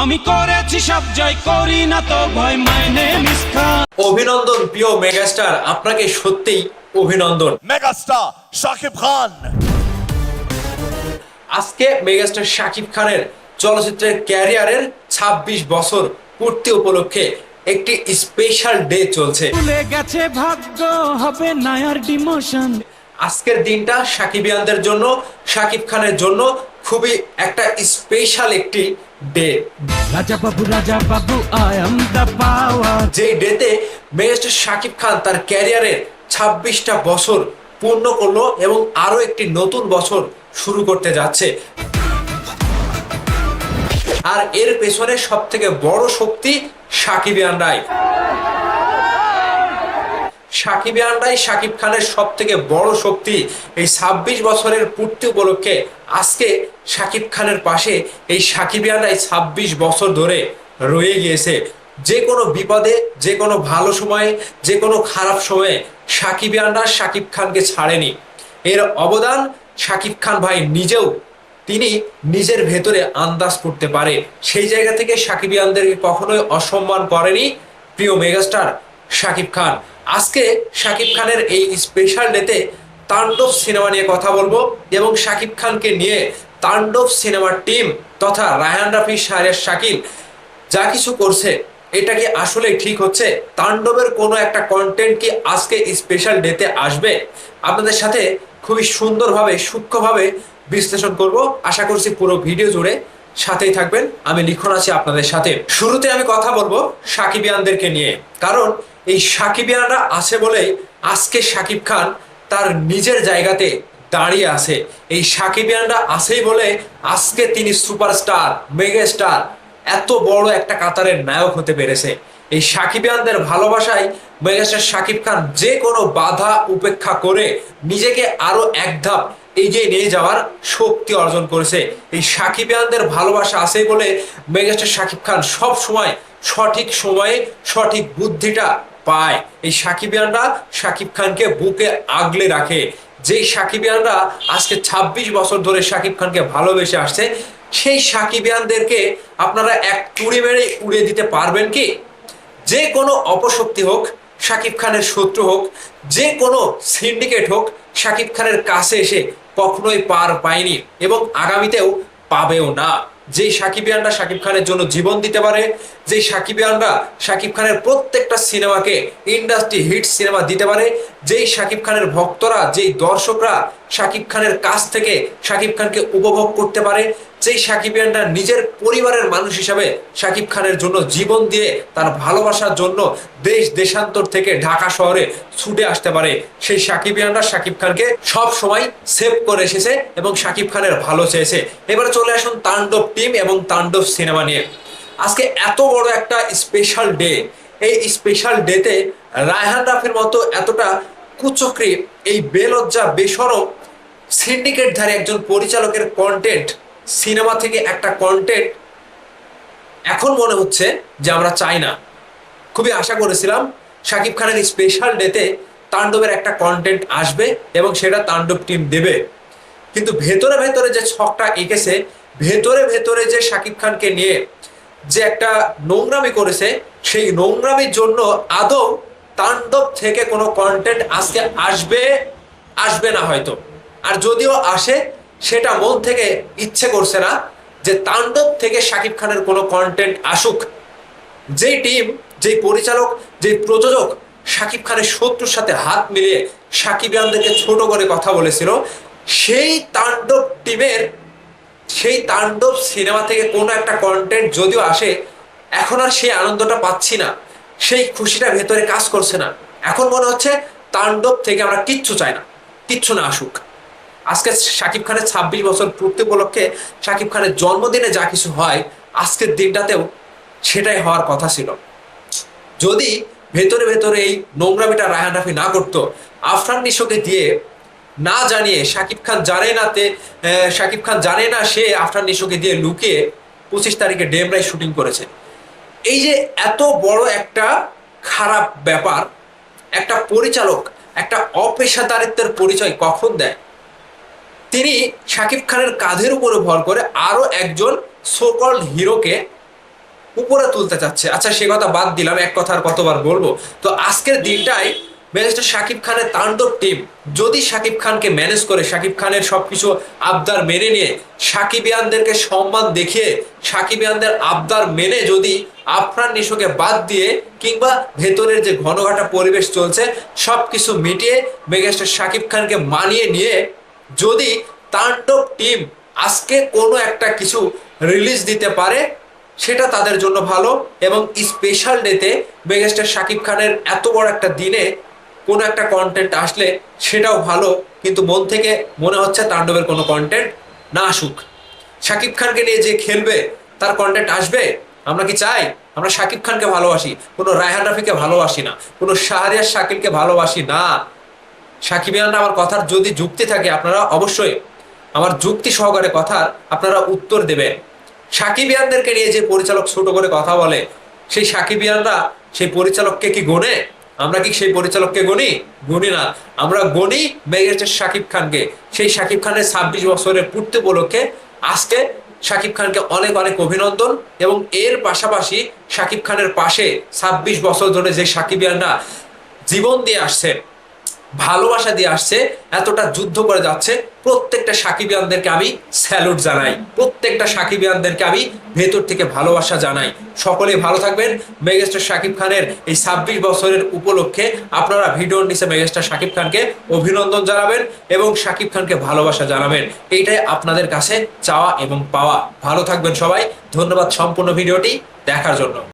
আমি করেছি সব জয় করি না তো ভয় মাইনে মিসখান অভিনন্দন প্রিয় মেগাস্টার আপনাকে সত্যিই অভিনন্দন। মেগাস্টার শাকিব খান। আজকে মেগাস্টার শাকিব খানের চলচ্চিত্রের ক্যারিয়ারের ২৬ বছর পূর্তি উপলক্ষে একটি স্পেশাল ডে চলছে। ভুলে গেছে ভাগ্য হবে নায়ার ডিমোশন আজকের দিনটা সাকিবিয়ানদের জন্য শাকিব খানের জন্য খুবই একটা স্পেশাল একটি day Raja Babu Raja Babu I the power যে ডেতে মেগাস্টার শাকিব খান তার ক্যারিয়ারের ছাব্বিশটা বছর পূর্ণ করল এবং আরও একটি নতুন বছর শুরু করতে যাচ্ছে। আর এর পেছনে সব থেকে বড় শক্তি সাকিবিয়ানরাই সাকিবিয়ানরাই শাকিব খানের সব থেকে বড় শক্তি এই ছাব্বিশ বছরের পূর্তি উপলক্ষে আজকে শাকিব খানের পাশে এই সাকিবিয়ানরাই ছাব্বিশ বছর ধরে রয়ে গিয়েছে। যে কোনো বিপদে, যে কোনো ভালো সময়ে, যে কোনো খারাপ সময়ে সাকিব সাকিবিয়ানরা শাকিব খানকে ছাড়েনি। এর অবদান শাকিব খান ভাই নিজেও তিনি নিজের ভেতরে আন্দাজ করতে পারে। সেই জায়গা থেকে সাকিবিয়ানদেরকে কখনোই অসম্মান করেনি। প্রিয় মেগাস্টার শাকিব খান। আজকে শাকিব খানের এই স্পেশাল ডেতে তাণ্ডব সিনেমা নিয়ে কথা বলব এবং শাকিব খানকে নিয়ে তাণ্ডব সিনেমার টিম তথা রায়হান রাফি, শাহরিয়ার শাকিল যা কিছু করছে, এটা কি আসলে ঠিক হচ্ছে? তাণ্ডবের কোনো একটা কন্টেন্ট কি আজকে স্পেশাল ডেতে আসবে? আপনাদের সাথে খুবই সুন্দরভাবে, সূক্ষ্মভাবে বিশ্লেষণ করব। আশা করছি পুরো ভিডিও জুড়ে সাথেই থাকবেন। আমি লিখন আছি আপনাদের সাথে। শুরুতে আমি কথা বলব সাকিবিয়ানদেরকে নিয়ে। কারণ এই সাকিবিয়ানরা আছে বলেই আজকে সাকিব খান তার নিজের জায়গাতে দাঁড়িয়ে আছে। এই সাকিবিয়ানরা আছেই বলে আজকে তিনি সুপারস্টার মেগা স্টার এত বড় একটা কাতারের নায়ক হতে পেরেছে। এই সাকিবিয়ানদের ভালোবাসায় মেগাস্টার সাকিব খান যে কোনো বাধা উপেক্ষা করে নিজেকে আরও এক ধাপ এগিয়ে নিয়ে যাওয়ার শক্তি অর্জন করেছে। এই সাকিবিয়ানদের ভালোবাসা আছে বলে মেগাস্টার সাকিব খান সব সময় সঠিক সময়ে সঠিক বুদ্ধিটা পায়। এই সাকিব সাকিবিয়ানরা সাকিব খানকে বুকে আগলে রাখে। যেই সাকিবিয়ানরা আজকে ২৬ বছর ধরে সাকিব খানকে ভালোবেসে আসছে, সেই সাকিব সাকিবিয়ানদেরকে আপনারা এক তুড়ি মেরে উড়িয়ে দিতে পারবেন কি? যে কোনো অপশক্তি হোক শাকিব খানের শত্রু হোক, যে কোনো সিন্ডিকেট হোক শাকিব খানের কাছে এসে কখনোই পার পায়নি এবং আগামীতেও পাবেও না। যে সাকিবিয়ানরা সাকিব খানের জন্য জীবন দিতে পারে যে সাকিবিয়ানরা সাকিব খানের প্রত্যেকটা সিনেমাকে ইন্ডাস্ট্রি হিট সিনেমা দিতে পারে, যেই সাকিব খানের ভক্তরা, যেই দর্শকরা সাকিব খানের কাছ থেকে সাকিব খানকে উপভোগ করতে পারে যেই সাকিবিয়ানরা নিজের পরিবারের মানুষ হিসাবে সাকিব খানের জন্য জীবন দিয়ে তার ভালোবাসার জন্য দেশ দেশান্তর থেকে ঢাকা শহরে ছুটে আসতে পারে। সেই সাকিব সাকিবিয়ানরা শাকিব খানকে সব সময় সেভ করে এসেছে এবং শাকিব খানের ভালো চেয়েছে। এবারে চলে আসুন তাণ্ডব টিম এবং তাণ্ডব সিনেমা নিয়ে। আজকে এত বড় একটা স্পেশাল ডে এই স্পেশাল ডেতে রায়হান রাফির মতো এতটা কুচক্রি, এই বেলজ্জা, বেসরম সিন্ডিকেটধারী একজন পরিচালকের কন্টেন্ট সিনেমা থেকে একটা কন্টেন্ট এখন মনে হচ্ছে যে আমরা চাই না। খুবই আশা করেছিলাম শাকিব খানের স্পেশাল ডেতে তাণ্ডবের একটা কন্টেন্ট আসবে এবং সেটা তাণ্ডব টিম দেবে। কিন্তু ভেতরে ভেতরে যে ছকটা এঁকেছে, ভেতরে ভেতরে যে শাকিব খানকে নিয়ে যে একটা নোংরামি করেছে, সেই নোংরামির জন্য আদৌ তাণ্ডব থেকে কোনো কন্টেন্ট আজকে আসবে আসবে না হয়তো। আর যদিও আসে সেটা মন থেকে ইচ্ছে করছে না যে তাণ্ডব থেকে শাকিব খানের কোনো কন্টেন্ট আসুক। যেই টিম যেই পরিচালক, যেই প্রযোজক শাকিব খানের শত্রুর সাথে হাত মিলিয়ে সাকিবিয়ানদেরকে ছোট করে কথা বলেছিল, সেই তাণ্ডব টিমের সেই তাণ্ডব সিনেমা থেকে কোনো একটা কন্টেন্ট যদিও আসে, এখন আর সেই আনন্দটা পাচ্ছি না। সেই খুশিটা ভেতরে কাজ করছে না। এখন মনে হচ্ছে তাণ্ডব থেকে আমরা কিচ্ছু চাই না, কিচ্ছু না আসুক। আজকে শাকিব খানের ছাব্বিশ বছর পূর্তি উপলক্ষে শাকিব খানের জন্মদিনে যা কিছু হয়, আজকের দিনটাতেও সেটাই হওয়ার কথা ছিল। যদি ভেতরে ভেতরে এই নোংরামিটা রায়হান রাফি না করতো, আফরান নিশোকে দিয়ে না জানিয়ে শাকিব খান জানে না তে শাকিব খান জানে না সে আফরান নিশোকে দিয়ে লুকিয়ে পঁচিশ তারিখে ডেমরাই শুটিং করেছে। এই যে এত বড় একটা খারাপ ব্যাপার, একটা পরিচালক, একটা অপেশাদারিত্বের পরিচয় কখন দেয়? তিনি শাকিব খানের কাঁধের উপরে ভর করে আরও একজন সোকল হিরোকে উপরে তুলতে চাচ্ছে। আচ্ছা সে কথা বাদ দিলাম, এক কথা আর কতবার বলব? তো আজকের দিনটাই ব্যারিস্টার শাকিব খানের তাণ্ডব টিম যদি শাকিব খানকে ম্যানেজ করে, শাকিব খানের সবকিছু আবদার মেনে নিয়ে সাকিবিয়ানদেরকে সম্মান দেখিয়ে সাকিবিয়ানদের আবদার মেনে যদি আফরান নিশোকে বাদ দিয়ে কিংবা ভেতরের যে ঘনঘাটা পরিবেশ চলছে সব কিছু মিটিয়ে মেগাস্টার শাকিব খানকে মানিয়ে নিয়ে যদি তাণ্ডব টিম আজকে কোনো একটা কিছু রিলিজ দিতে পারে, সেটা তাদের জন্য ভালো এবং স্পেশাল ডেতে মেগাস্টার শাকিব খানের এত বড় একটা দিনে কোনো একটা কন্টেন্ট আসলে সেটাও ভালো, কিন্তু মন থেকে মনে হচ্ছে তাণ্ডবের কোনো কন্টেন্ট না আসুক। শাকিব খানকে নিয়ে যে খেলবে, তার কন্টেন্ট আসবে? আমরা কি চাই? আমরা শাকিব খানকে ভালোবাসি, কোনো রায়হান রাফিকে ভালোবাসি না, কোনো শাহরিয়ার শাকিলকে ভালোবাসি না। সাকিবিয়ানরা আমার কথার যদি যুক্তি থাকে, আপনারা অবশ্যই আমার যুক্তি সহকারে কথার আপনারা উত্তর দেবেন। সাকিবিয়ানদেরকে নিয়ে যে পরিচালক ছোট করে কথা বলে, সেই সাকিবিয়ানরা সেই পরিচালককে কি গনে আমরা কি সেই পরিচালককে গনি গনি না। আমরা গনি মেগাস্টার শাকিব খানকে। সেই শাকিব খানের ছাব্বিশ বছরের পূর্তি উপলক্ষে আজকে শাকিব খানকে অনেক অনেক অভিনন্দন এবং এর পাশাপাশি শাকিব খানের পাশে ছাব্বিশ বছর ধরে যে সাকিবিয়ানরা জীবন দিয়ে আসছে ভালোবাসা দিয়ে আসছে, এতটা যুদ্ধ করে যাচ্ছে, প্রত্যেকটা সাকিবিয়ানদেরকে আমি স্যালুট জানাই। প্রত্যেকটা সাকিবিয়ানদেরকে আমি ভেতর থেকে ভালোবাসা জানাই। সকলেই ভালো থাকবেন। মেগাস্টার শাকিব খানের এই ছাব্বিশ বছরের উপলক্ষে আপনারা ভিডিওর নিচে মেগাস্টার শাকিব খানকে অভিনন্দন জানাবেন এবং শাকিব খানকে ভালোবাসা জানাবেন। এইটাই আপনাদের কাছে চাওয়া এবং পাওয়া। ভালো থাকবেন সবাই। ধন্যবাদ সম্পূর্ণ ভিডিওটি দেখার জন্য।